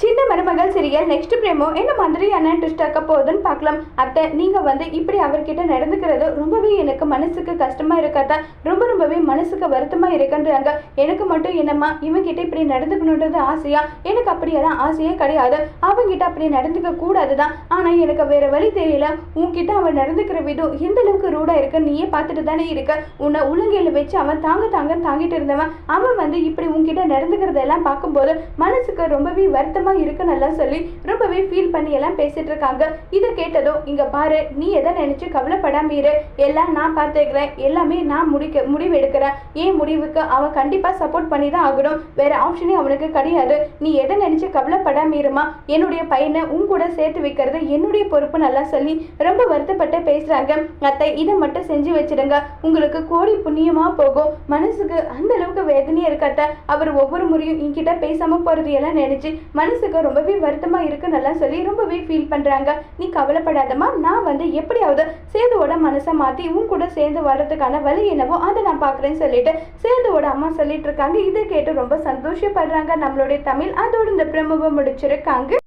Sí, சின்ன மருமகள் serial next பிரேமோ என்ன மாதிரியான ட்விஸ்ட் ஆக்க போகுதுன்னு பார்க்கலாம். அத்தை நீங்கள் வந்து இப்படி அவர்கிட்ட நடந்துக்கிறது ரொம்பவே எனக்கு மனசுக்கு கஷ்டமாக இருக்காத ரொம்ப ரொம்பவே மனசுக்கு வருத்தமாக இருக்குன்றாங்க. எனக்கு மட்டும் என்னம்மா இவங்கிட்ட இப்படி நடந்துக்கணுன்றது ஆசையா? எனக்கு அப்படியெல்லாம் ஆசையே கிடையாது. அவங்கிட்ட அப்படி நடந்துக்க கூடாது தான். ஆனால் எனக்கு வேற வழி தெரியல. உன்கிட்ட அவன் நடந்துக்கிற விதம் எந்த அளவுக்கு ரூடாக இருக்கு நீயே பார்த்துட்டு தானே இருக்க. உன்னை உள்ளங்கையில் வச்சு அவன் தாங்க தாங்க தாங்கிட்டு இருந்தவன். அவன் வந்து இப்படி உன்கிட்ட நடந்துக்கிறதெல்லாம் பார்க்கும்போது மனசுக்கு ரொம்பவே வருத்தமாக இருக்கு நல்லா சொல்லி ரொம்பவே ஃபீல் பண்ணி எல்லாம் பேசிட்டு இருக்காங்க. இதை கேட்டதும் இங்க பாரு நீ எதை நினைச்சு கவலைப்படாம இரு எல்லாம் நான் பார்த்துக்கிறேன். எல்லாமே நான் முடிக்க முடிவு எடுக்கிறேன் ஏன் முடிவுக்கு அவன் கண்டிப்பா சப்போர்ட் பண்ணி தான் ஆகணும். வேற ஆப்ஷனே அவனுக்கு கிடையாது. நீ எதை நினைச்சு கவலைப்படாம இருமா என்னுடைய பையனை உன் கூட சேர்த்து வைக்கிறது என்னுடைய பொறுப்பு நல்லா சொல்லி ரொம்ப வருத்தப்பட்டு பேசுறாங்க. அத்தை இதை மட்டும் செஞ்சு வச்சிடுங்க உங்களுக்கு கோடி புண்ணியமா போகும். மனசுக்கு அந்த அளவுக்கு வேதனையா இருக்காத்த அவர் ஒவ்வொரு முறையும் என்கிட்ட பேசாம போறது எல்லாம் நினைச்சு மனசுக்கு ரொம்பவே வருத்தமாக இருக்கு நல்லா சொல்லி ரொம்பவே ஃபீல் பண்ணுறாங்க நீ கவலைப்படாதம்மா நான் வந்து எப்படியாவது சேதுவோட மனசை மாற்றி உன் கூட சேர்ந்து வர்றதுக்கான வழி என்னவோ அதை நான் பார்க்குறேன்னு சொல்லிட்டு சேதுவோட அம்மா சொல்லிட்டு இருக்காங்க. இதை கேட்டு ரொம்ப சந்தோஷப்படுறாங்க. நம்மளுடைய தமிழ் அதோட இந்த பிரமுகம் முடிச்சிருக்காங்க.